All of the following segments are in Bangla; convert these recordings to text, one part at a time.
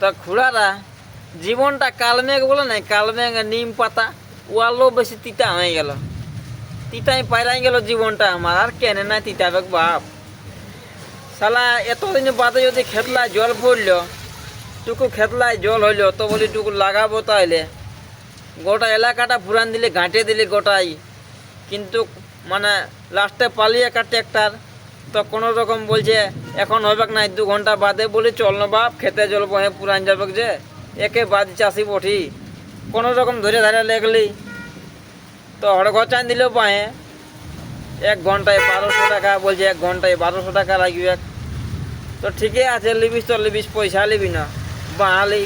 তো খুড়ারা, জীবনটা কালমেঘ বলে নাই, কালমেঘ নিম পাতা ওয়ালো বেশি তিতা হয়ে গেল। তিতাই পায়রাই গেল জীবনটা আমার, আর কেনে না তিতাবেক বাপ। শালা, এতদিন বাদে যদি খেতলায় জল পড়ল, টুকু খেতলায় জল হইল, তো বলি টুকু লাগাবো তাইলে। গোটা এলাকাটা পুরান দিলে, ঘাঁটে দিলে গোটাই। কিন্তু মানে লাস্টে পালিয়ে একটা ট্র্যাক্টর তো কোনো রকম বলছে, এখন হবে না দু ঘণ্টা বাদে বলি চল না বাপ, খেতে জল বহে পুরান যাবে যে, একে বাদ চাষি বঠি। কোনো রকম ধরে ধরে লেগলি তো হড়গচান দিল পায়ে এক ঘন্টায় বারোশো টাকা, বলছে, এক ঘন্টায় বারোশো টাকা লাগবে তো ঠিকই আছে লিবিস তো লিবিস পয়সা লিবি না। বাঙালি,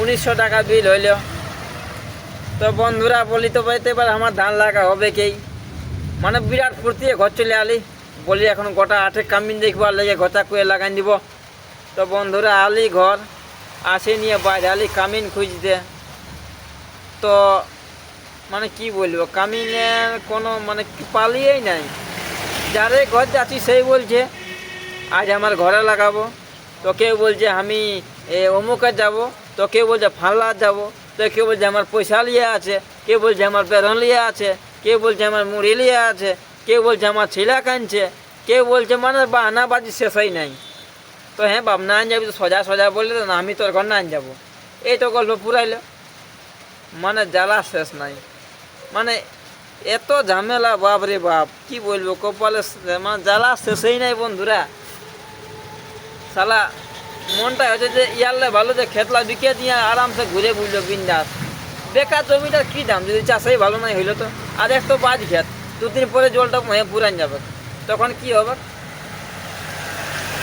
উনিশশো টাকা বিল হইল। তো বন্ধুরা, বলি তো এবার আমার ধান লাগা হবে কেই মানে বিরাট ফুর্তি ঘর চলে আলি। বলি, এখন গোটা আঠে কামিন দেখবার লেগে গোটা কুয়ে লাগাই দিব তো বন্ধুরা, আলি ঘর, আসে নিয়ে বাইরে, আলি কামিন খুঁজতে। তো মানে কি বলব কামিনের কোনো মানে পালিয়েই নাই। যারে ঘর যাচ্ছি, সেই বলছে, আজ আমার ঘরে লাগাবো। তো কেউ বলছে, আমি অমুকে যাব। তো কেউ বলছে ফাল্লা যাব। তো কেউ বলছে, আমার পয়সা লিয়ে আছে। কেউ বলছে, আমার বেরন লিয়ে আছে। কেউ বলছে, আমার মুড়ি লিয়ে আছে। কেউ বলছে আমার ছিলা কানছে কেউ বলছে মানে বাহানাবাজি শেষই নাই। তো হ্যাঁ বাপ, না আন যাবি তো সোজা সোজা বললে তো না, আমি তোর ঘর না আন যাব এই তো গল্প পুরাইলো। মানে জ্বালা শেষ নাই। মানে এত ঝামেলা, বাপ রে বাপ, কি বলব কপালে মানে জ্বালা শেষই নাই বন্ধুরা। শালা, মনটা হচ্ছে যে ইয়ারলে ভালো যে খেতলা বিকে দিয়ে আরামসে ঘুরে বুঝলো বিন্দাস। বেকার জমিটার কি দাম? যদি চাষই ভালো নাই হইল তো। আর এক তো বাজ খেত দুদিন পরে জলটা পুরান যাবে। তখন কি হবে?